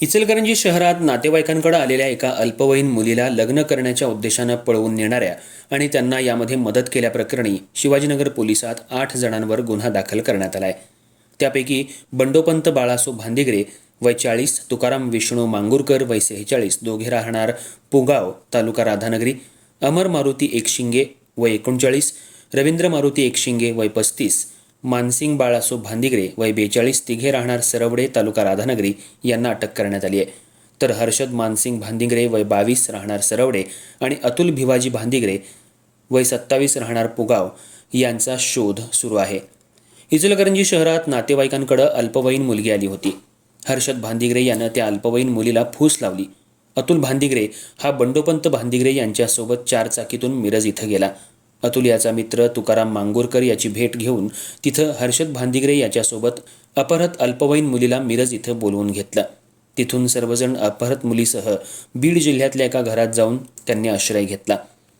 इचलकरंजी शहरात नातेवाईकांकडे आलेल्या एका अल्पवयीन मुलीला लग्न करण्याच्या उद्देशानं पळवून नेणाऱ्या आणि त्यांना यामध्ये मदत केल्याप्रकरणी शिवाजीनगर पोलिसात आठ जणांवर गुन्हा दाखल करण्यात आलाय. त्यापैकी बंडोपंत बाळासो भांदिगरे वय चाळीस तुकाराम विष्णू मांगूरकर वय सेहेचाळीस दोघे राहणार पुगाव तालुका राधानगरी अमर मारुती एकशिंगे वय एकोणचाळीस रवींद्र मारुती एकशिंगे वय पस्तीस मानसिंग बाळासो भांदिगरे वय बेचाळीस तिघे राहणार सरवडे तालुका राधानगरी यांना अटक करण्यात आली आहे. तर हर्षद मानसिंग भांदिगरे वय बावीस राहणार सरवडे आणि अतुल भिवाजी भांदिगरे वय सत्तावीस राहणार पुगाव यांचा शोध सुरू आहे. इचलकरंजी शहरात नातेवाईकांकडे अल्पवयीन मुलगी आली होती. हर्षद भांदिगरे यानं त्या अल्पवयीन मुलीला फूस लावली. अतुल भांदिगरे हा बंडोपंत भांदिगरे यांच्यासोबत चार चाकीतून मिरज इथं गेला. अतुल याचा मित्र तुकाराम मांगोरकर याची भेट घेऊन तिथं हर्षद भांदिगरे याच्यासोबत अपहरत अल्पवयीन मुलीला मिरज इथं बोलवून घेतलं. तिथून सर्वजण अपहरत मुलीसह बीड जिल्ह्यातल्या एका घरात जाऊन त्यांनी आश्रय घेतला.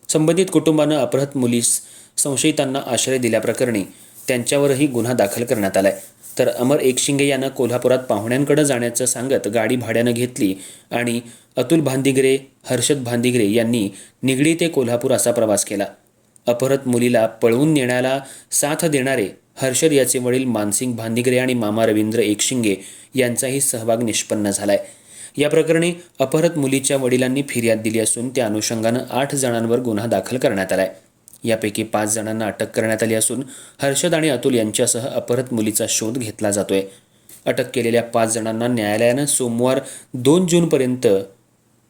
संबंधित कुटुंबानं अपहरत मुलीस संशयितांना आश्रय दिल्याप्रकरणी त्यांच्यावरही गुन्हा दाखल करण्यात आलाय. तर अमर एकशिंगे यानं कोल्हापुरात पाहुण्यांकडे जाण्याचं सांगत गाडी भाड्यानं घेतली आणि अतुल भांदिगरे हर्षद भांदिगरे यांनी निगडी ते कोल्हापूर असा प्रवास केला. अपहृत मुलीला पळवून नेण्याला साथ देणारे हर्षद याचे वडील मानसिंग भांदिगरे आणि मामा रवींद्र एकशिंगे यांचाही सहभाग निष्पन्न झालाय. या प्रकरणी अपहरत मुलीच्या वडिलांनी फिर्याद दिली असून त्या अनुषंगानं आठ जणांवर गुन्हा दाखल करण्यात आलाय. यापैकी पाच जणांना अटक करण्यात आली असून हर्षद आणि अतुल यांच्यासह अपहरत मुलीचा शोध घेतला जातोय. अटक केलेल्या पाच जणांना न्यायालयानं सोमवार दोन जूनपर्यंत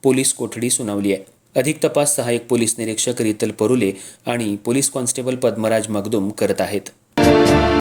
पोलीस कोठडी सुनावली आहे. अधिक तपास सहाय्यक पोलीस निरीक्षक रितल परुले आणि पोलीस कॉन्स्टेबल पद्मराज मगदुम करत आहेत.